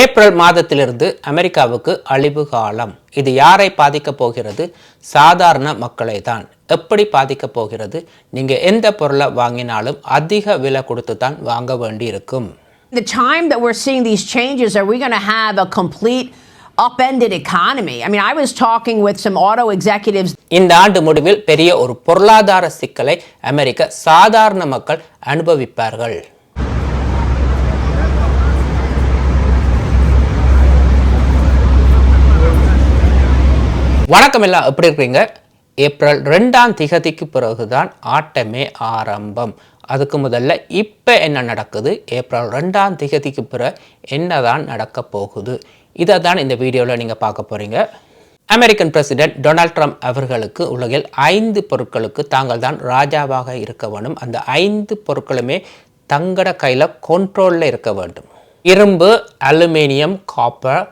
April மாதத்திலிருந்து அமெரிக்காவுக்கு அழிவு காலம். இது யாரை பாதிக்கப் போகிறது? சாதாரண மக்களை தான் எப்படி பாதிக்கப் போகிறது? நீங்க எந்த பொருளை வாங்கினாலும் அதிக விலை கொடுத்து தான் வாங்க வேண்டியிருக்கும். The time that we're seeing these changes, are we going to have a complete upended economy? I mean, I was talking with some auto executives. இந்த ஆண்டு முடிவில் பெரிய ஒரு பொருளாதார சிக்கலை அமெரிக்க சாதாரண மக்கள் அனுபவிப்பார்கள். வணக்கம் எல்லாம் எப்படி இருக்கீங்க? ஏப்ரல் ரெண்டாம் திகதிக்கு பிறகுதான் ஆட்டமே ஆரம்பம். அதுக்கு முதல்ல இப்போ என்ன நடக்குது? ஏப்ரல் ரெண்டாம் திகதிக்கு பிறகு என்னதான் நடக்க போகுது? இதை தான் இந்த வீடியோவில் நீங்கள் பார்க்க போகிறீங்க அமெரிக்கன் பிரசிடென்ட் டொனால்ட் ட்ரம்ப் அவர்களுக்கு உலகில் ஐந்து பொருட்களுக்கு தாங்கள் தான் ராஜாவாக இருக்க வேண்டும். அந்த ஐந்து பொருட்களுமே தங்கட கையில் கண்ட்ரோலில் இருக்க வேண்டும். இரும்பு அலுமினியம் காப்பர்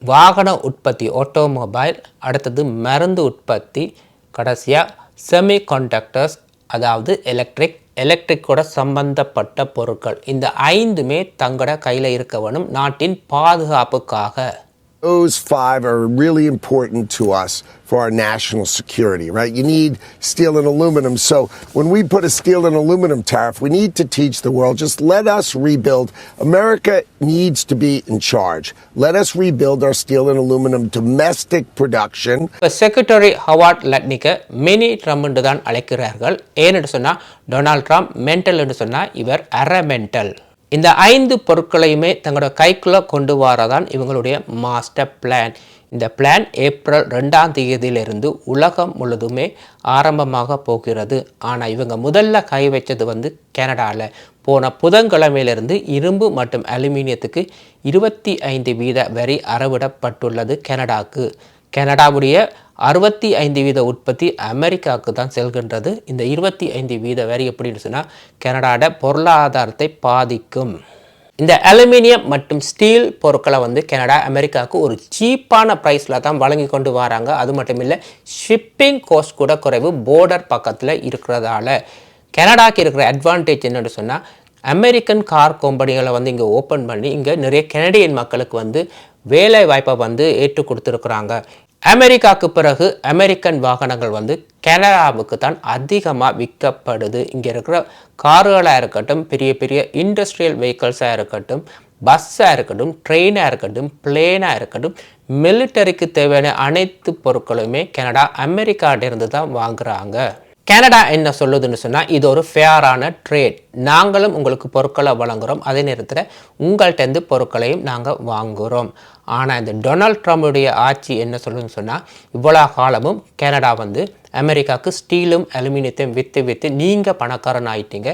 வாகன உற்பத்தி ஆட்டோமொபைல் அடுத்தது மருந்து உற்பத்தி கடைசியாக செமிகண்டக்டர்ஸ் அதாவது எலக்ட்ரிக் எலக்ட்ரிக்கோட சம்பந்தப்பட்ட பொருட்கள். இந்த ஐந்துமே தங்களோட கையில் இருக்க வேணும். நாட்டின் பாதுகாப்புக்காக. Those five are really important to us for our national security, right? You need steel and aluminum. So when we put a steel and aluminum tariff, we need to teach the world just let us rebuild. America needs to be in charge. Let us rebuild our steel and aluminum domestic production. இப்போ secretary Howard லட்னிக்க mini Trump என்று தான் அழைக்கிறார்கள் ஏன்னு சொன்னால் Donald Trump mental என்று சொன்னால் இவர் அற மென்டல் இந்த ஐந்து பொருட்களையுமே தங்களோட கைக்குள்ளே கொண்டு வரதான் இவங்களுடைய மாஸ்டர் பிளான் இந்த பிளான் ஏப்ரல் ரெண்டாம் தேதியிலிருந்து உலகம் முழுதுமே ஆரம்பமாக போகிறது. ஆனால் இவங்க முதல்ல கை வச்சது வந்து கனடாவில் போன புதன்கிழமையிலிருந்து இரும்பு மற்றும் அலுமினியத்துக்கு இருபத்தி ஐந்து வீத வரி அறவிடப்பட்டுள்ளது கனடாக்கு. கனடாவுடைய அறுபத்தி ஐந்து வீத உற்பத்தி அமெரிக்காவுக்கு தான் செல்கின்றது. இந்த இருபத்தி ஐந்து வீத வரி எப்படின்னு சொன்னால் கனடாட பொருளாதாரத்தை பாதிக்கும். இந்த அலுமினியம் மற்றும் ஸ்டீல் பொருட்களை வந்து கனடா அமெரிக்காவுக்கு ஒரு சீப்பான ப்ரைஸில் தான் வழங்கி கொண்டு வராங்க. அது மட்டும் இல்லை ஷிப்பிங் கோஸ்ட் கூட குறைவு போர்டர் பக்கத்தில் இருக்கிறதால. கனடாக்கு இருக்கிற அட்வான்டேஜ் என்னென்னு சொன்னால் அமெரிக்கன் கார் கம்பெனிகளை வந்து இங்கே ஓப்பன் பண்ணி இங்கே நிறைய கெனடியன் மக்களுக்கு வந்து வேலை வாய்ப்பை வந்து ஏற்று கொடுத்துருக்குறாங்க. அமெரிக்காவுக்கு பிறகு அமெரிக்கன் வாகனங்கள் வந்து கனடாவுக்கு தான் அதிகமாக விற்கப்படுது. இங்கே இருக்கிற கார்களாக இருக்கட்டும் பெரிய பெரிய இண்டஸ்ட்ரியல் வெஹிக்கல்ஸாக இருக்கட்டும் பஸ்ஸாக இருக்கட்டும் ட்ரெயினாக இருக்கட்டும் பிளேனாக இருக்கட்டும் மிலிட்டரிக்கு தேவையான அனைத்து பொருட்களுமே கனடா அமெரிக்காட்டிருந்து தான் வாங்குகிறாங்க கனடா என்ன சொல்லுதுன்னு சொன்னால் இது ஒரு ஃபேரான ட்ரேட் நாங்களும் உங்களுக்கு பொருட்களை வழங்குகிறோம் அதே நேரத்தில் உங்கள்கிட்டருந்து பொருட்களையும் நாங்கள் வாங்குகிறோம் ஆனால் இந்த டொனால்ட் ட்ரம்புடைய ஆட்சி என்ன சொல்லுதுன்னு சொன்னால் இவ்வளோ காலமும் கனடா வந்து அமெரிக்காவுக்கு ஸ்டீலும் அலுமினியத்தையும் விற்று விற்று நீங்கள் பணக்காரன் ஆயிட்டீங்க.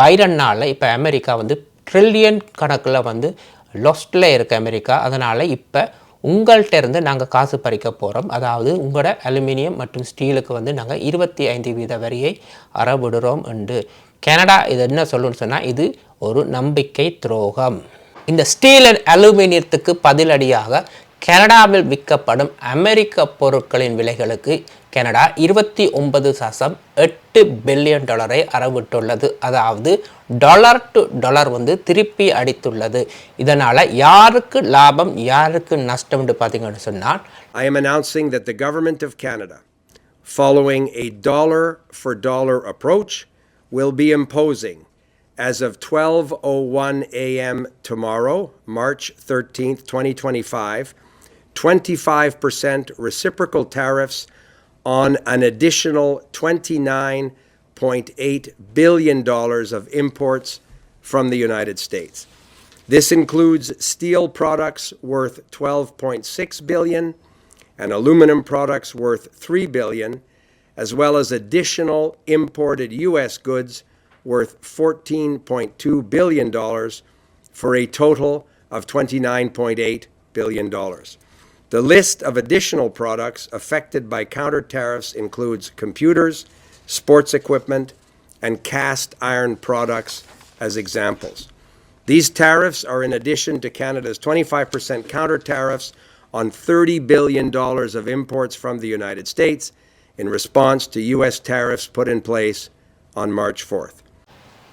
பைரன்னால் இப்போ அமெரிக்கா வந்து ட்ரில்லியன் கணக்கில் வந்து லொஸ்டில் இருக்க அமெரிக்கா. அதனால் இப்போ உங்கள்கிட்ட இருந்து நாங்கள் காசு பறிக்க போகிறோம் அதாவது உங்களோட அலுமினியம் மற்றும் ஸ்டீலுக்கு வந்து நாங்கள் இருபத்தி ஐந்து வீத வரியை அறவிடுறோம் என்று கனடா இது என்ன சொல்லுன்னு சொன்னால் இது ஒரு நம்பிக்கை துரோகம். இந்த ஸ்டீல் அண்ட் அலுமினியத்துக்கு பதிலடியாக கனடாவில் விற்கப்படும் அமெரிக்க பொருட்களின் விலைகளுக்கு கனடா இருபத்தி ஒன்பது சசம் எட்டு பில்லியன் டாலரை அறவிட்டுள்ளது அதாவது டாலர் டு டாலர் வந்து திருப்பி அடித்துள்ளது இதனால் யாருக்கு லாபம் யாருக்கு நஷ்டம் என்று பார்த்தீங்கன்னு சொன்னால் I am announcing that the government of Canada following a dollar for dollar approach will be imposing, as of 12:01 a.m. tomorrow, March 13th, 2025, 25% reciprocal tariffs on an additional $29.8 billion of imports from the United States. This includes steel products worth 12.6 billion and aluminum products worth 3 billion, as well as additional imported US goods worth 14.2 billion dollars for a total of 29.8 billion dollars. The list of additional products affected by counter tariffs includes computers, sports equipment, and cast iron products as examples. These tariffs are in addition to Canada's 25% counter tariffs on $30 billion of imports from the United States in response to U.S. tariffs put in place on March 4th.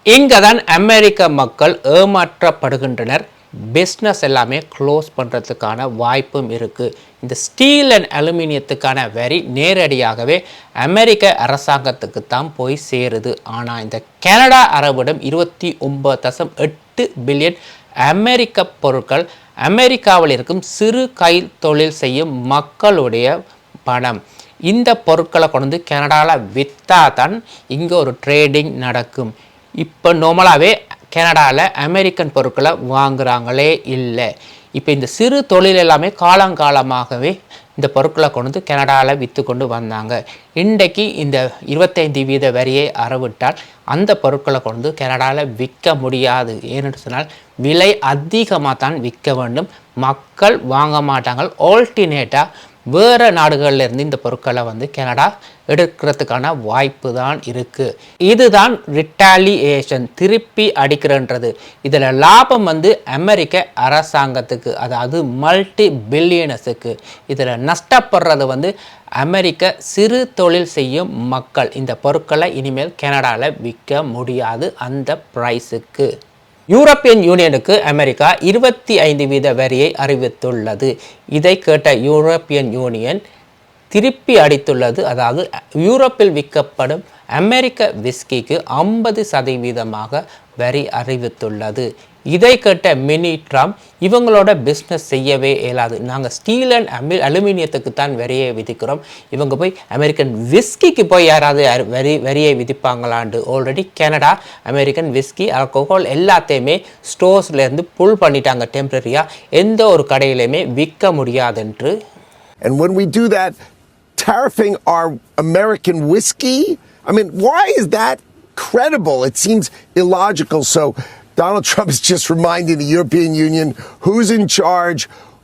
இங்கே தான் அமெரிக்க மக்கள் ஏமாற்றப்படுகின்றனர் business எல்லாமே close பண்ணுறதுக்கான வாய்ப்பும் இருக்குது இந்த steel and அலுமினியத்துக்கான வரி நேரடியாகவே அமெரிக்க அரசாங்கத்துக்கு தான் போய் சேருது. ஆனால் இந்த கனடா அரபிடம் இருபத்தி ஒன்பது தசம் எட்டு பில்லியன் அமெரிக்க பொருட்கள் அமெரிக்காவில் இருக்கும் சிறு கை தொழில் செய்யும் மக்களுடைய பணம். இந்த பொருட்களை கொண்டு வந்து கனடாவில் விற்றா தான் இங்கே ஒரு ட்ரேடிங் நடக்கும். இப்போ நார்மலாகவே கனடாவில் அமெரிக்கன் பொருட்களை வாங்குறாங்களே இல்லை. இப்போ இந்த சிறு தொழில் எல்லாமே காலங்காலமாகவே இந்த பொருட்களை கொண்டு வந்து கனடாவில் விற்று கொண்டு வந்தாங்க. இன்றைக்கு இந்த இருபத்தைந்து வீத வரியை அறவிட்டால் அந்த பொருட்களை கொண்டு வந்து கனடாவில் விற்க முடியாது. ஏன்னு சொன்னால் விலை அதிகமாக தான் விற்க வேண்டும். மக்கள் வாங்க மாட்டாங்க. ஆல்டினேட்டாக வேறு நாடுகள்லேருந்து இந்த பொருட்களை வந்து கனடா எடுக்கிறதுக்கான வாய்ப்பு தான் இருக்குது இதுதான் ரிட்டாலியேஷன் திருப்பி அடிக்கிறன்றது. இதில் லாபம் வந்து அமெரிக்க அரசாங்கத்துக்கு அதாவது மல்டி பில்லியனஸுக்கு இதில் நஷ்டப்படுறது வந்து அமெரிக்க சிறு தொழில் செய்யும் மக்கள். இந்த பொருட்களை இனிமேல் கனடாவில் விற்க முடியாது அந்த ப்ரைஸுக்கு யூரோப்பியன் யூனியனுக்கு அமெரிக்கா இருபத்தி ஐந்து வீத வரியை அறிவித்துள்ளது. இதை கேட்ட யூரோப்பியன் யூனியன் திருப்பி அடித்துள்ளது. அதாவது யூரோப்பில் விற்கப்படும் அமெரிக்க விஸ்கிக்கு ஐம்பது சதவீதமாக வரி அறிவித்துள்ளது. இதை கேட்ட மினி ட்ரம்ப் இவங்களோட பிஸ்னஸ் செய்யவே இயலாது நாங்கள் ஸ்டீல் அண்ட் அமி அலுமினியத்துக்கு தான் வரியை விதிக்கிறோம் இவங்க போய் அமெரிக்கன் விஸ்கிக்கு போய் யாராவது வரி வரியை விதிப்பாங்களாண்டு already Canada American whisky alcohol எல்லாத்தையுமே ஸ்டோர்ஸ்லேருந்து புல் பண்ணிட்டாங்க டெம்பரரியாக எந்த ஒரு கடையிலையுமே விற்க முடியாதென்று And when we do that, tariffing our American whiskey, I mean, why is that credible? It seems illogical. So Donald Trump is just reminding the European Union who's in charge.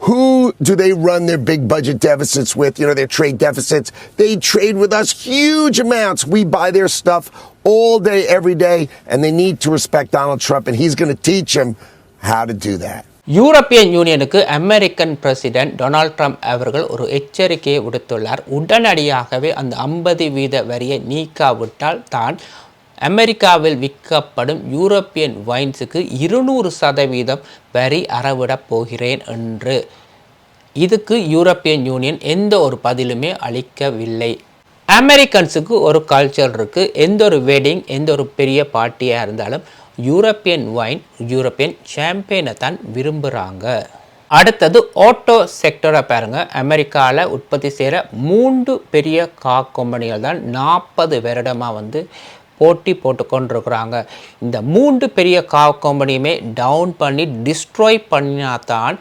Who do they run their big budget deficits with? You know, their trade deficits. They trade with us huge amounts. We buy their stuff all day, every day, and they need to respect Donald Trump, and he's going to teach them how to do that. European யூனியனுக்கு American president Donald Trump அவர்கள் ஒரு எச்சரிக்கையை விடுத்துள்ளார் உடனடியாகவே அந்த ஐம்பது வீத வரியை நீக்காவிட்டால் தான் அமெரிக்காவில் விற்கப்படும் யூரோப்பியன் வைன்ஸுக்கு இருநூறு சதவீதம் வரி அறவிடப் போகிறேன் என்று. இதுக்கு யூரோப்பியன் யூனியன் எந்த ஒரு பதிலுமே அளிக்கவில்லை. அமெரிக்கன்ஸுக்கு ஒரு கல்ச்சர் இருக்குது எந்த ஒரு வெட்டிங் எந்த ஒரு பெரிய பார்ட்டியாக இருந்தாலும் யூரோப்பியன் வைன் யூரோப்பியன் சாம்பியனை தான் விரும்புகிறாங்க அடுத்தது ஆட்டோ செக்டரை பாருங்கள் அமெரிக்காவில் உற்பத்தி செய்கிற மூன்று பெரிய கார் கம்பெனிகள் தான் நாற்பது வருடமாக வந்து போட்டி போட்டுக்கொண்டிருக்கிறாங்க. இந்த மூன்று பெரிய கா கம்பெனியுமே டவுன் பண்ணி டிஸ்ட்ராய் பண்ணினாதான்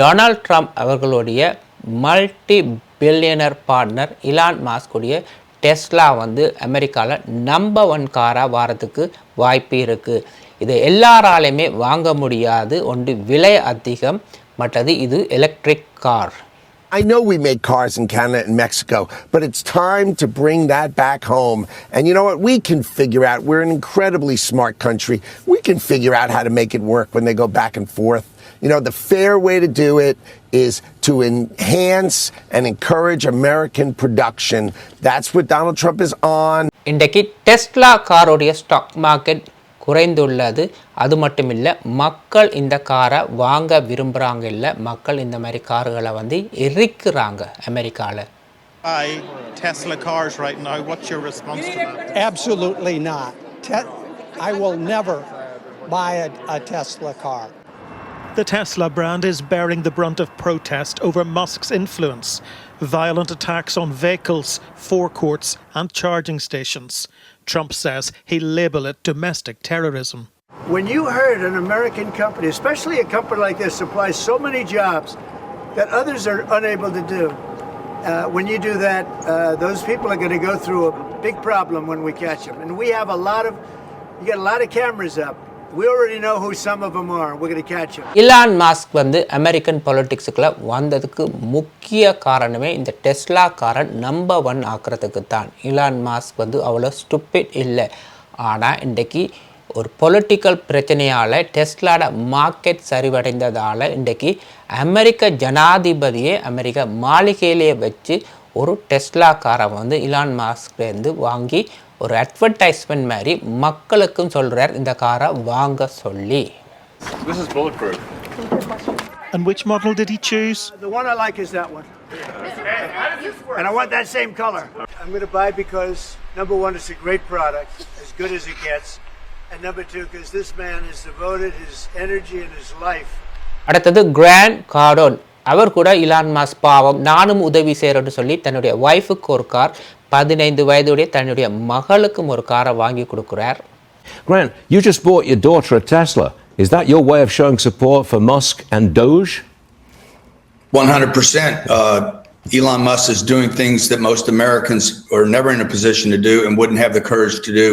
டொனால்ட் ட்ரம்ப் அவர்களுடைய மல்டி பில்லியனர் பார்ட்னர் இலான் மாஸ்குடைய டெஸ்லா வந்து அமெரிக்காவில் நம்பர் ஒன் காராக வாரத்துக்கு வாய்ப்பு இருக்குது இதை எல்லாராலையுமே வாங்க முடியாது. ஒன்று விலை அதிகம் மற்றது இது electric car I know we make cars in Canada and Mexico, but it's time to bring that back home. And you know what? We can figure out, we're an incredibly smart country. We can figure out how to make it work when they go back and forth. You know, the fair way to do it is to enhance and encourage American production. That's what Donald Trump is on. இன்றைக்கு Tesla காரோடைய stock market குறைந்துள்ளது அது மட்டும் இல்லை மக்கள் இந்த காரை வாங்க விரும்புகிறாங்க இல்லை மக்கள் இந்த மாதிரி கார்களை வந்து எரிக்கிறாங்க அமெரிக்காவில் buy Tesla cars right now. What's your response to that? Absolutely not. Te- I will never buy a, a Tesla car. The Tesla brand is bearing the brunt of protest over Musk's influence. Violent attacks on vehicles, forecourts, and charging stations. Trump says he'll label it domestic terrorism. When you heard an American company, especially a company like this, supplies so many jobs that others are unable to do, uh, when you do that, uh, those people are going to go through a big problem when we catch them. And we have a lot of, you got a lot of cameras up. We already know who some of them are. We're going to catch them. Elon Musk வந்து American பொலிட்டிக்ஸுக்குள்ள வந்ததுக்கு முக்கிய காரணமே இந்த Tesla காரன் number one ஆக்கிறதுக்கு தான் Elon Musk வந்து அவ்வளோ ஸ்டூப்பிட் இல்லை ஆனால் இன்றைக்கு ஒரு பொலிட்டிக்கல் பிரச்சனையால் டெஸ்லாட மார்க்கெட் சரிவடைந்ததால் இன்றைக்கு அமெரிக்க ஜனாதிபதியே அமெரிக்க மாளிகையிலேயே வச்சு ஒரு டெஸ்லா காரை வந்து இலான் மாஸ்க்லேருந்து வாங்கி ஒரு அட்வர்டைஸ்மெண்ட் மாதிரி மக்களுக்கும் சொல்கிறார் இந்த காரை வாங்க சொல்லி This is bulletproof. And which model did he choose? The one I like is that one. And I want that same color. I'm going to buy because number one, it's a great product, as good as it gets. And number two, because this man has devoted his energy and his life அடுத்தது Grant Cardone அவர் கூட Elon mass பாவம் நானும் உதவி செய்கிறேன்னு சொல்லி தன்னுடைய ஒய்ஃபுக்கு ஒரு கார் பதினைந்து வயதுடைய தன்னுடைய மகளுக்கும் ஒரு காரை வாங்கி கொடுக்குறார் Grant, you just bought your daughter a Tesla. Is that your way of showing support for Musk and Doge? 100%. Uh, Elon Musk is doing things that most Americans are never in a position to do and wouldn't have the courage to do,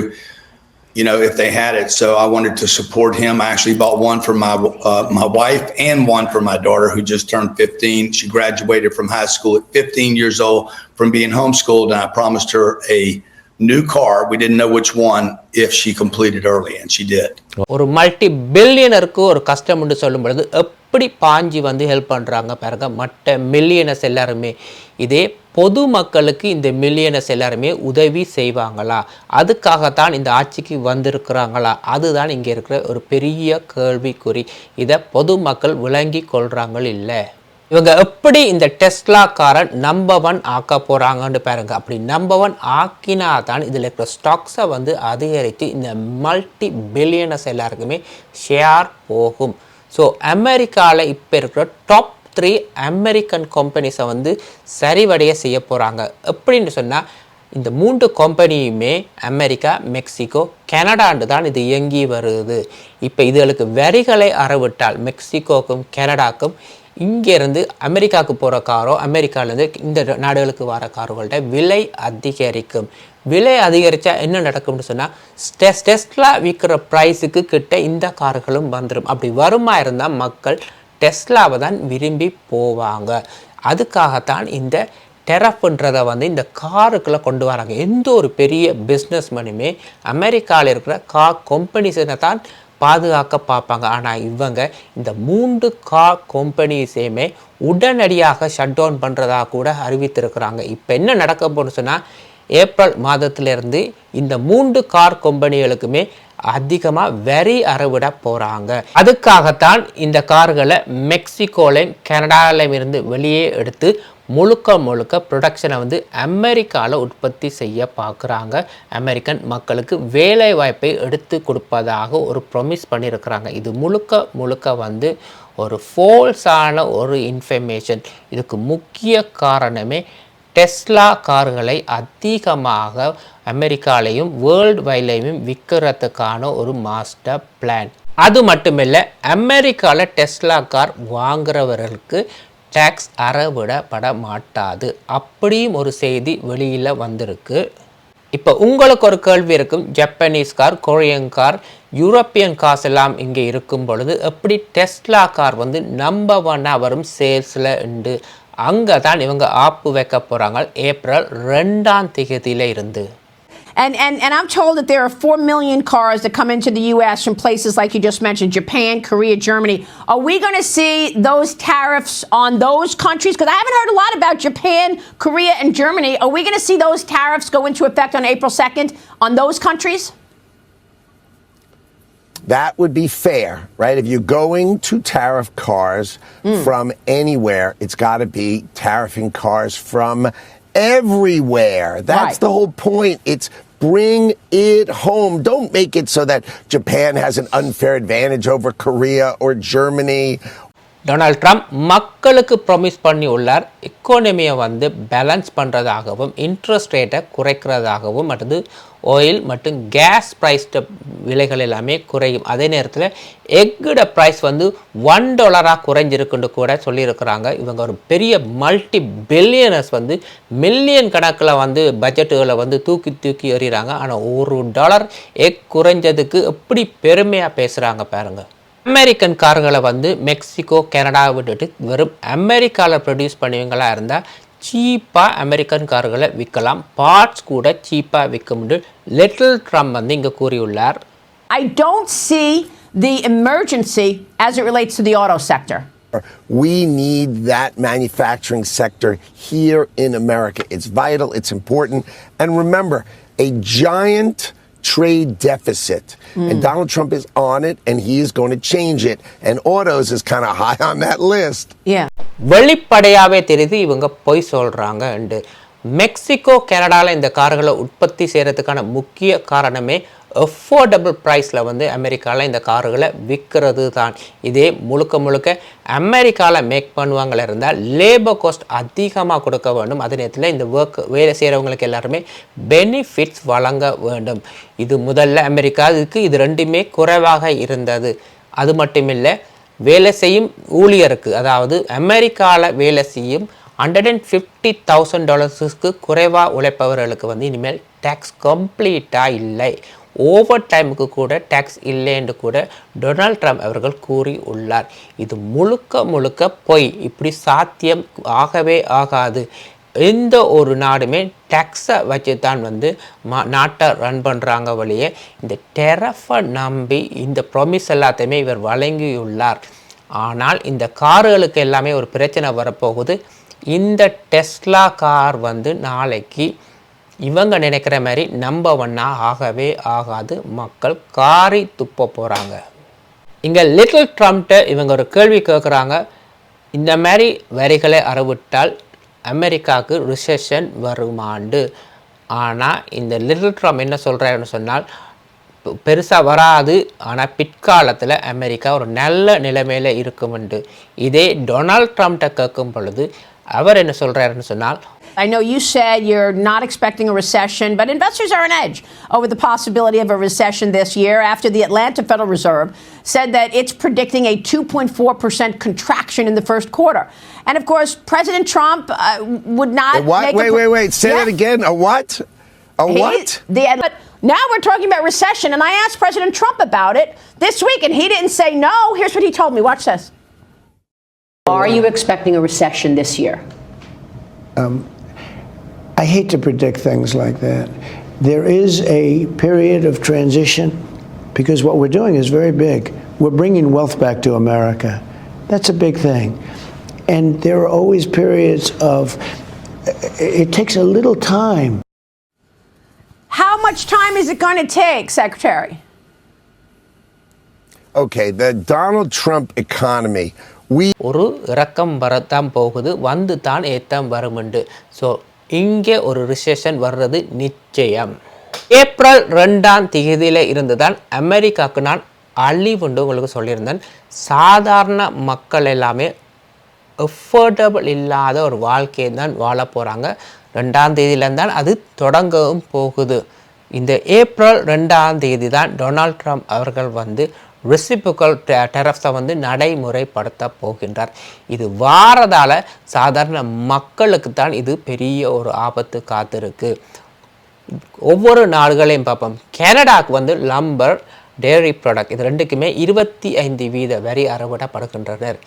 you know, if they had it. So I wanted to support him. I actually bought one for my uh, my wife and one for my daughter who just turned 15. She graduated from high school at 15 years old from being homeschooled, and I promised her a new car. We didn't know which one if she completed early, and she did. ஒரு multi பில்லியனருக்கு ஒரு கஷ்டம்னு சொல்லும் பொழுது எப்படி பாஞ்சி வந்து help பண்ணுறாங்க பாருங்க மற்ற மில்லியனர்ஸ் எல்லாருமே. இதே பொது மக்களுக்கு இந்த மில்லியனஸ் எல்லாருமே உதவி செய்வாங்களா? அதுக்காகத்தான் இந்த ஆட்சிக்கு வந்திருக்கிறாங்களா? அதுதான் இங்கே இருக்கிற ஒரு பெரிய கேள்விக்குறி. இதை பொதுமக்கள் விளங்கி கொள்கிறாங்கள் இல்லை. இவங்க எப்படி இந்த டெஸ்லா காரை நம்பர் ஒன் ஆக்க போகிறாங்கன்னு பாருங்க. அப்படி நம்பர் ஒன் ஆக்கினா தான் இதில் இருக்கிற ஸ்டாக்ஸை வந்து அதிகரித்து இந்த மல்டி பில்லியனஸ் எல்லாருக்குமே ஷேர் போகும். ஸோ அமெரிக்காவில் இப்போ இருக்கிற டாப் த்ரீ அமெரிக்கன் கம்பெனிஸை வந்து சரிவடைய செய்ய போகிறாங்க எப்படின்னு சொன்னால் இந்த மூன்று கம்பெனியுமே அமெரிக்கா மெக்சிகோ கனடாண்டு தான் இது இயங்கி வருது. இப்போ இதுகளுக்கு வரிகளை அறவிட்டால் மெக்சிகோக்கும் கனடாக்கும் இங்கேருந்து அமெரிக்காவுக்கு போகிற காரோ அமெரிக்காவிலேருந்து இந்த நாடுகளுக்கு வர கார்கள்ட்ட விலை அதிகரிக்கும். விலை அதிகரித்தா என்ன நடக்கும்னு சொன்னால் ஸ்டெஸ் டெஸ்ட்லா விற்கிற ப்ரைஸுக்கு கிட்ட இந்த கார்களும் வந்துடும் அப்படி வருமா இருந்தால் மக்கள் டெஸ்லாவை தான் விரும்பி போவாங்க. அதுக்காகத்தான் இந்த டெரஃப்ன்றதை வந்து இந்த காருக்குள்ளே கொண்டு வராங்க. எந்த ஒரு பெரிய பிஸ்னஸ் மனுமே அமெரிக்காவில் இருக்கிற கார் கம்பெனிஸை தான் பாதுகாக்க பார்ப்பாங்க. ஆனால் இவங்க இந்த மூன்று கார் கம்பெனிஸையுமே உடனடியாக ஷட் டவுன் பண்ணுறதா கூட அறிவித்திருக்கிறாங்க. இப்போ என்ன நடக்க போகுதுன்னு சொன்னால் ஏப்ரல் மாதத்திலிருந்து இந்த மூன்று கார் கம்பெனிகளுக்குமே அதிகமாக வரி அறவிட போகிறாங்க அதுக்காகத்தான் இந்த கார்களை மெக்சிகோலையும் கனடாலையும் இருந்து வெளியே எடுத்து முழுக்க முழுக்க ப்ரொடக்ஷனை வந்து அமெரிக்காவில் உற்பத்தி செய்ய பார்க்குறாங்க அமெரிக்கன் மக்களுக்கு வேலை வாய்ப்பை எடுத்து கொடுப்பதாக ஒரு ப்ரொமிஸ் பண்ணியிருக்கிறாங்க இது முழுக்க முழுக்க வந்து ஒரு ஃபோல்ஸான ஒரு இன்ஃபர்மேஷன் இதுக்கு முக்கிய காரணமே டெஸ்லா கார்களை அதிகமாக அமெரிக்காலையும் வேர்ல்டு வைட்லையும் விற்கிறதுக்கான ஒரு மாஸ்டர் பிளான் அது மட்டுமில்லை அமெரிக்காவில் டெஸ்லா கார் வாங்குறவர்களுக்கு டேக்ஸ் அறவிடப்பட மாட்டாது அப்படியும் ஒரு செய்தி வெளியில் வந்திருக்கு. இப்போ உங்களுக்கு ஒரு கேள்வி இருக்கும். Japanese car Korean car European cars எல்லாம் இங்கே இருக்கும் பொழுது எப்படி டெஸ்லா கார் வந்து நம்பர் ஒன்னாக வரும் சேல்ஸில் உண்டு அங்கே தான் இவங்க ஆப்பு வைக்க போகிறாங்க ஏப்ரல் ரெண்டாம் திகதியில இருந்து. And, and, and I'm told that there are 4 million cars that come into the U.S. from places like you just mentioned Japan, Korea, Germany. Are we going to see those tariffs on those countries? Because I haven't heard a lot about Japan, Korea, and Germany. Are we going to see those tariffs go into effect on April 2nd on those countries? That would be fair, right? If you're going to tariff cars hmm. from anywhere, it's got to be tariffing cars from everywhere. That's Right. the whole point. It's bring it home. Don't make it so that Japan has an unfair advantage over Korea or Germany Donald Trump மக்களுக்கு promise பண்ணி உள்ளார். எக்கானமியை வந்து balance பண்ணுறதாகவும் interest ரேட்டை குறைக்கிறதாகவும் அடுத்து oil மற்றும் case price விலைகள் எல்லாமே குறையும். அதே நேரத்தில் எக்கோட ப்ரைஸ் வந்து ஒன் டாலராக குறைஞ்சிருக்குன்னு கூட சொல்லியிருக்கிறாங்க. இவங்க ஒரு பெரிய மல்டி பில்லியனர்ஸ் வந்து மில்லியன் கணக்கில் வந்து பட்ஜெட்டுகளை வந்து தூக்கி தூக்கி எறிகிறாங்க. ஆனால் ஒரு டாலர் எக் குறைஞ்சதுக்கு எப்படி பெருமையாக பேசுகிறாங்க பாருங்கள் அமெரிக்கன் கார்களை வந்து மெக்சிகோ கனடா விட்டுட்டு வெறும் அமெரிக்காவில் ப்ரொடியூஸ் பண்ணுவீங்களா இருந்தால் சீப்பாக அமெரிக்கன் கார்களை விற்கலாம் பார்ட்ஸ் கூட சீப்பாக விற்க முடியும் லிட்டில் ட்ரம்ப் வந்து இங்கே கூறியுள்ளார் I don't see the emergency as it relates to the auto sector. We need that manufacturing sector here in America. It's vital, it's important. And remember, a giant trade deficit. And Donald Trump is on it and he is going to change it. And autos is kind of high on that list. Yeah. வெளிப்படையாகவே தெரியுது இவங்க பொய் சொல்கிறாங்க Mexico கனடாவில் இந்த கார்களை உற்பத்தி செய்கிறதுக்கான முக்கிய காரணமே அஃபோர்டபுள் ப்ரைஸில் வந்து அமெரிக்காவில் இந்த காருகளை விற்கிறது தான் இதே முழுக்க முழுக்க அமெரிக்காவில் மேக் பண்ணுவாங்கள இருந்தால் லேபர் காஸ்ட் அதிகமாக கொடுக்க வேண்டும். அதே நேரத்தில் இந்த ஒர்க் வேலை செய்கிறவங்களுக்கு எல்லாருமே பெனிஃபிட்ஸ் வழங்க வேண்டும். இது முதல்ல அமெரிக்காவுக்கு இது ரெண்டுமே குறைவாக இருந்தது. அது மட்டுமில்லை வேலை செய்யும் ஊழியருக்கு அதாவது அமெரிக்காவில் வேலை செய்யும் ஹண்ட்ரட் அண்ட் ஃபிஃப்டி தௌசண்ட் டாலர்ஸுக்கு குறைவாக உழைப்பவர்களுக்கு வந்து இனிமேல் டேக்ஸ் கம்ப்ளீட்டாக இல்லை. ஓவர் டைமுக்கு கூட டேக்ஸ் இல்லை என்று கூட டொனால்ட் ட்ரம்ப் அவர்கள் கூறி உள்ளார் இது முழுக்க முழுக்க பொய். இப்படி சாத்தியம் ஆகவே ஆகாது. எந்த ஒரு நாடுமே டேக்ஸை வச்சு தான் வந்து மா நாட்டை ரன் பண்ணுறாங்க வழியே இந்த டெரஃபை நம்பி இந்த ப்ரொமிஸ் எல்லாத்தையுமே இவர் வழங்கியுள்ளார். ஆனால் இந்த கார்களுக்கு எல்லாமே ஒரு பிரச்சனை வரப்போகுது. இந்த டெஸ்லா கார் வந்து நாளைக்கு இவங்க நினைக்கிற மாதிரி நம்ப ஒன்றா ஆகவே ஆகாது. மக்கள் காரி துப்ப போகிறாங்க இங்கே லிட்டில் ட்ரம்ப்ட்ட இவங்க ஒரு கேள்வி கேட்குறாங்க இந்த மாதிரி வரிகளை அறவிட்டால் அமெரிக்காவுக்கு ரிசெஷன் வருமாண்டு. ஆனால் இந்த லிட்டில் ட்ரம்ப் என்ன சொல்கிறாருன்னு சொன்னால் பெருசாக வராது. ஆனால் பிற்காலத்தில் அமெரிக்கா ஒரு நல்ல நிலைமையில் இருக்குமெண்டு இதே டொனால்ட் ட்ரம்ப்ட கேட்கும் பொழுது அவர் என்ன சொல்கிறாருன்னு சொன்னால் I know you said you're not expecting a recession, but investors are on edge over the possibility of a recession this year after the Atlanta Federal Reserve said that it's predicting a 2.4% contraction in the first quarter. And of course, President Trump uh, would not A what? make Wait, a wait, wait. Say Yeah. that again. A what? A He- what? The, but now we're talking about recession, and I asked President Trump about it this week, and he didn't say no. Here's what he told me. Watch this. Are you expecting a recession this year? Um, I hate to predict things like that. There is a period of transition because what we're doing is very big. We're bringing wealth back to America. That's a big thing. And there are always periods of, it takes a little time. How much time is it going to take, Secretary? Okay, the Donald Trump economy. We ஒரு இறக்கம் வரத்தான் போகுது வந்து தான் ஏத்தம் வருமுண்டு. So இங்கே ஒரு recession வர்றது நிச்சயம். ஏப்ரல் ரெண்டாம் தேதியில் இருந்து தான் அமெரிக்காவுக்கு நான் அழிவுண்டு உங்களுக்கு சொல்லியிருந்தேன். சாதாரண மக்கள் எல்லாமே எஃபோர்டபுள் இல்லாத ஒரு வாழ்க்கையை தான் வாழ போகிறாங்க ரெண்டாம் தேதியிலேருந்து தான் அது தொடங்கவும் போகுது. இந்த ஏப்ரல் ரெண்டாம் தேதி தான் டொனால்ட் ட்ரம்ப் அவர்கள் வந்து ரெசிபிக்கல் டெரஃப்ஸை வந்து நடைமுறைப்படுத்த போகின்றார். இது வாரதால் சாதாரண மக்களுக்கு தான் இது பெரிய ஒரு ஆபத்து காத்திருக்கு. ஒவ்வொரு நாடுகளையும் பார்ப்போம். கனடாவுக்கு வந்து லம்பர் டேரி ப்ராடக்ட் இது ரெண்டுக்குமே இருபத்தி ஐந்து வீத வரி அறவிடப்படுகின்றனர்.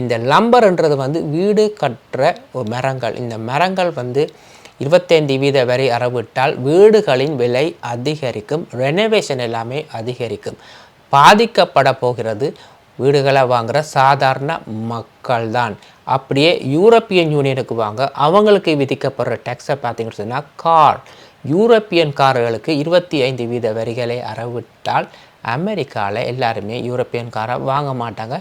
இந்த லம்பர்ன்றது வந்து வீடு கட்டுற ஒரு மரங்கள். இந்த மரங்கள் வந்து இருபத்தைந்து வீத வரை அறவிட்டால் வீடுகளின் விலை அதிகரிக்கும் ரெனோவேஷன் எல்லாமே அதிகரிக்கும். பாதிக்கப்பட போகிறது. வீடுகளை வாங்குகிற சாதாரண மக்கள் தான் அப்படியே யூரோப்பியன் யூனியனுக்கு வாங்க அவங்களுக்கு விதிக்கப்படுற டேக்ஸை பார்த்தீங்கன்னு சொன்னால் கார் யூரோப்பியன் கார்களுக்கு இருபத்தி ஐந்து வீத வரிகளை அறவிட்டால் அமெரிக்காவில் எல்லாருமே யூரோப்பியன் காரை வாங்க மாட்டாங்க.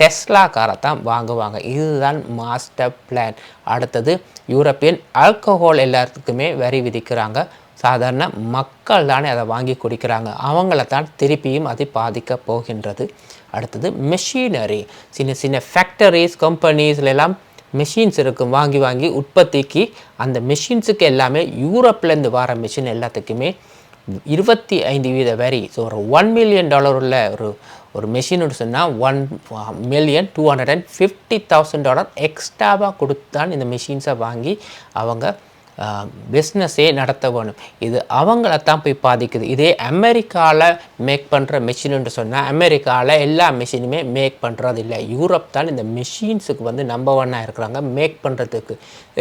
டெஸ்லா காரை தான் வாங்குவாங்க. இதுதான் மாஸ்டர் பிளான் அடுத்தது யூரோப்பியன் ஆல்கஹால் எல்லாத்துக்குமே வரி விதிக்கிறாங்க. சாதாரண மக்கள் தானே அதை வாங்கி குடிக்கிறாங்க. அவங்கள தான் திருப்பியும் அது பாதிக்க போகின்றது. அடுத்தது மெஷினரி சின்ன சின்ன ஃபேக்டரிஸ் கம்பெனிஸ்ல எல்லாம் மெஷின்ஸ் இருக்கும். வாங்கி வாங்கி உற்பத்திக்கு அந்த மெஷின்ஸுக்கு எல்லாமே யூரோப்லேருந்து வர மிஷின் எல்லாத்துக்குமே இருபத்தி ஐந்து வீத வரி. ஸோ ஒரு ஒன் மில்லியன் டாலர் உள்ள ஒரு ஒரு மெஷின்னு சொன்னால் one million two hundred and fifty thousand dollar எக்ஸ்ட்ராவாக கொடுத்து தான் இந்த மிஷின்ஸை வாங்கி அவங்க பிஸ்னஸே நடத்த வேணும். இது அவங்கள தான் போய் பாதிக்குது. இதே அமெரிக்காவில் மேக் பண்ணுற மிஷின்னு சொன்னால் அமெரிக்காவில் எல்லா மிஷினுமே மேக் பண்ணுறது இல்லை யூரோப் தான் இந்த மிஷின்ஸுக்கு வந்து நம்பர் ஒன்னாக இருக்கிறாங்க மேக் பண்ணுறதுக்கு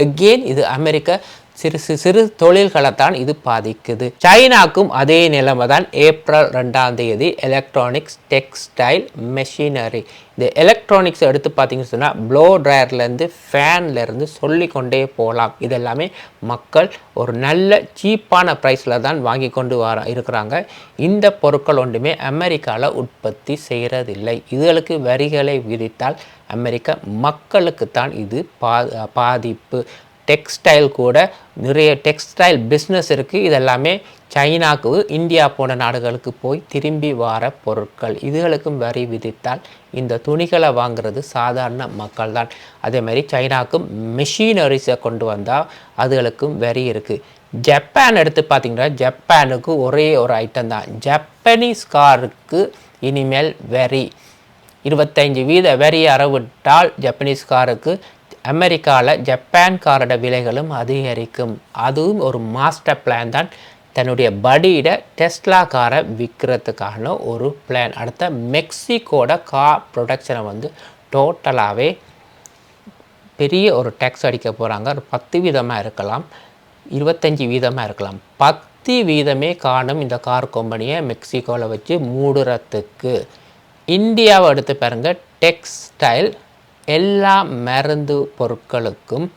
எகெயின் இது அமெரிக்கா சிறு சிறு சிறு தொழில்களை தான் இது பாதிக்குது. சைனாக்கும் அதே நிலைமை தான் ஏப்ரல் ரெண்டாம் தேதி எலக்ட்ரானிக்ஸ் டெக்ஸ்டைல் மெஷினரி இந்த எலக்ட்ரானிக்ஸ் எடுத்து பார்த்தீங்கன்னு சொன்னால் ப்ளோ ட்ரையர்லேருந்து ஃபேன்லேருந்து சொல்லி கொண்டே போகலாம். இதெல்லாமே மக்கள் ஒரு நல்ல சீப்பான ப்ரைஸில் தான் வாங்கி கொண்டு வர இருக்கிறாங்க. இந்த பொருட்கள் ஒன்றுமே அமெரிக்காவில் உற்பத்தி செய்கிறதில்லை இதுகளுக்கு வரிகளை விதித்தால் அமெரிக்க மக்களுக்கு தான் இது பா பாதிப்பு. டெக்ஸ்டைல் கூட நிறைய டெக்ஸ்டைல் பிஸ்னஸ் இருக்குது இதெல்லாமே சைனாக்கு இந்தியா போன்ற நாடுகளுக்கு போய் திரும்பி வர பொருட்கள். இதுகளுக்கும் வரி விதித்தால் இந்த துணிகளை வாங்குறது சாதாரண மக்கள் தான் அதே மாதிரி சைனாவுக்கும் மெஷினரிஸை கொண்டு வந்தால் அதுகளுக்கும் வரி இருக்குது ஜப்பான் எடுத்து பார்த்தீங்கன்னா ஜப்பானுக்கு ஒரே ஒரு ஐட்டம் தான். ஜப்பனீஸ் காருக்கு இனிமேல் வரி. இருபத்தஞ்சு வீத வரி அறவிட்டால் ஜப்பனீஸ் காருக்கு அமெரிக்காவில் ஜப்பான் காரோட விலைகளும் அதிகரிக்கும். அதுவும் ஒரு மாஸ்டர் பிளான் தான். தன்னுடைய படியிட டெஸ்லா காரை விற்கிறதுக்கான ஒரு பிளான் அடுத்த மெக்சிகோட கார் ப்ரொடக்ஷனை வந்து டோட்டலாகவே பெரிய ஒரு டேக்ஸ் அடிக்க போகிறாங்க ஒரு பத்து வீதமாக இருக்கலாம். இருபத்தஞ்சி வீதமாக இருக்கலாம். பத்து வீதமே காணும் இந்த கார் கம்பெனியை மெக்சிகோவில் வச்சு மூடுறதுக்கு. இந்தியாவை எடுத்து பாருங்கள் டெக்ஸ்டைல் எல்லா மருந்து பொருட்களுக்கும்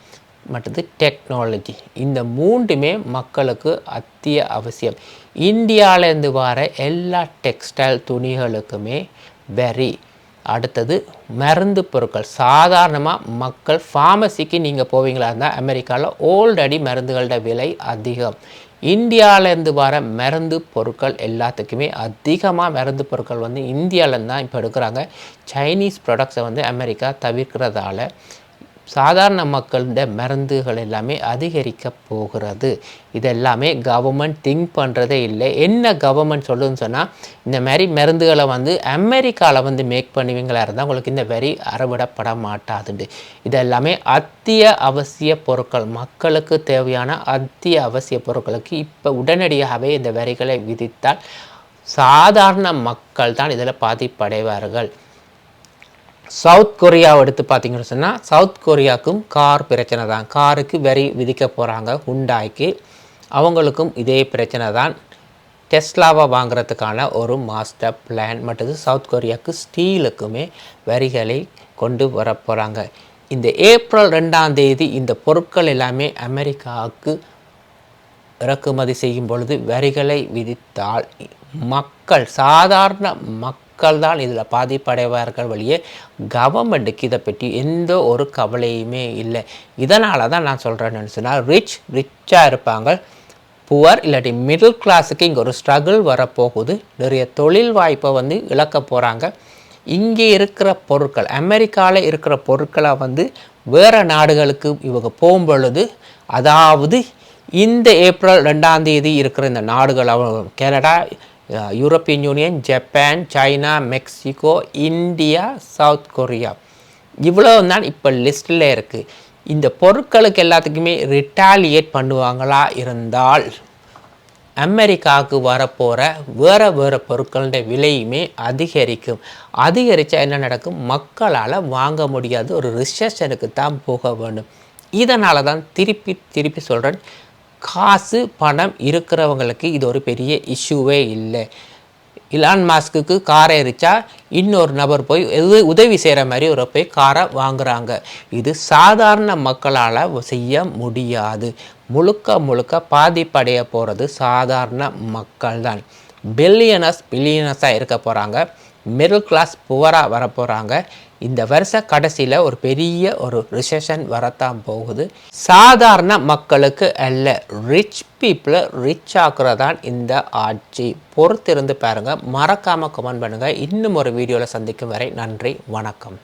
மற்றது டெக்னாலஜி இந்த மூன்றுமே மக்களுக்கு அத்திய அவசியம். இந்தியாவிலேருந்து வர எல்லா டெக்ஸ்டைல் துணிகளுக்குமே வெரி. அடுத்தது மருந்து பொருட்கள். சாதாரணமாக மக்கள் ஃபார்மசிக்கு நீங்கள் போவீங்களா இருந்தால் அமெரிக்காவில் ஆல்ரெடி மருந்துகளோட விலை அதிகம். இந்தியாவிலேருந்து வர மருந்து பொருட்கள் எல்லாத்துக்குமே அதிகமாக மருந்து பொருட்கள் வந்து இந்தியாவிலேருந்து தான் இப்போ எடுக்கிறாங்க. சைனீஸ் ப்ராடக்ட்ஸை வந்து அமெரிக்கா தவிர்க்கிறதால சாதாரண மக்களோட மருந்துகள் எல்லாமே அதிகரிக்க போகிறது. இதெல்லாமே கவர்மெண்ட் திங்க் பண்ணுறதே இல்லை. என்ன கவர்மெண்ட் சொல்லுன்னு சொன்னால் இந்த மாதிரி மருந்துகளை வந்து அமெரிக்காவில் வந்து மேக் பண்ணுவீங்களா இருந்தால் உங்களுக்கு இந்த வரி அறவிடப்பட மாட்டாதுண்டு. இதெல்லாமே அத்திய அவசிய பொருட்கள் மக்களுக்கு தேவையான அத்திய அவசிய பொருட்களுக்கு இப்போ உடனடியாகவே இந்த வரிகளை விதித்தால் சாதாரண மக்கள் தான் இதில் பாதிப்படைவார்கள். சவுத் கொரியாவை எடுத்து பார்த்தீங்கன்னு சொன்னால் சவுத் கொரியாவுக்கும் கார் பிரச்சனை தான். காருக்கு வரி விதிக்க போகிறாங்க ஹுண்டாய்க்கு. அவங்களுக்கும் இதே பிரச்சனை தான். டெஸ்லாவை வாங்குறதுக்கான ஒரு மாஸ்டர் பிளான் மற்றது சவுத் கொரியாவுக்கு ஸ்டீலுக்குமே வரிகளை கொண்டு வர போகிறாங்க இந்த ஏப்ரல் ரெண்டாம் தேதி இந்த பொருட்கள் எல்லாமே அமெரிக்காவுக்கு இறக்குமதி செய்யும் பொழுது வரிகளை விதித்தால் மக்கள் சாதாரண மக்கள் தான் இதில் பாதிப்படைவார்கள் வழியே கவர்மெண்ட்டுக்கு இதை பற்றி எந்த ஒரு கவலையுமே இல்லை. இதனால தான் நான் சொல்கிறேன்னு சொன்னால் ரிச் ரிச்சாக இருப்பாங்க. புவர் இல்லாட்டி மிடில் கிளாஸுக்கு இங்கே ஒரு ஸ்ட்ரகிள் வரப்போகுது. நிறைய தொழில் வாய்ப்பை வந்து இழக்க போகிறாங்க இங்கே இருக்கிற பொருட்கள் அமெரிக்காவில் இருக்கிற பொருட்களை வந்து வேறு நாடுகளுக்கு இவங்க போகும்பொழுது அதாவது இந்த ஏப்ரல் ரெண்டாம் தேதி இருக்கிற இந்த நாடுகள் Canada European Union Japan China Mexico India South Korea இவ்வளோ தான் இப்போ லிஸ்ட்டில் இருக்குது இந்த பொருட்களுக்கு எல்லாத்துக்குமே ரிட்டாலியேட் பண்ணுவாங்களா இருந்தால் அமெரிக்காவுக்கு வரப்போகிற வேறு வேறு பொருட்களோட விலையுமே அதிகரிக்கும். அதிகரித்தா என்ன நடக்கும்? மக்களால் வாங்க முடியாது ஒரு ரிசெஷனுக்கு தான் போக வேண்டும். இதனால தான் திருப்பி திருப்பி சொல்கிறேன் காசு பணம் இருக்கிறவங்களுக்கு இது ஒரு பெரிய இஷ்யூவே இல்லை. இலான் மாஸ்க்குக்கு காரை எரிச்சா இன்னொரு நபர் போய் எது உதவி செய்கிற மாதிரி ஒரு போய் காரை வாங்குகிறாங்க இது சாதாரண மக்களால் செய்ய முடியாது. முழுக்க முழுக்க பாதிப்படைய போகிறது சாதாரண மக்கள் தான் பில்லியனஸ் பில்லியனஸாக இருக்க போகிறாங்க மிடில் கிளாஸ் புவராக வர போகிறாங்க இந்த வருஷ கடைசியில் ஒரு பெரிய ஒரு ரிசெஷன் வரத்தான் போகுது. சாதாரண மக்களுக்கு அல்ல ரிச் பீப்புளை ரிச் ஆக்குறதான் இந்த ஆட்சி. பொறுத்திருந்து பாருங்கள் மறக்காமல் கமெண்ட் பண்ணுங்கள் இன்னும் ஒரு வீடியோவில் சந்திக்கும் வரை நன்றி வணக்கம்.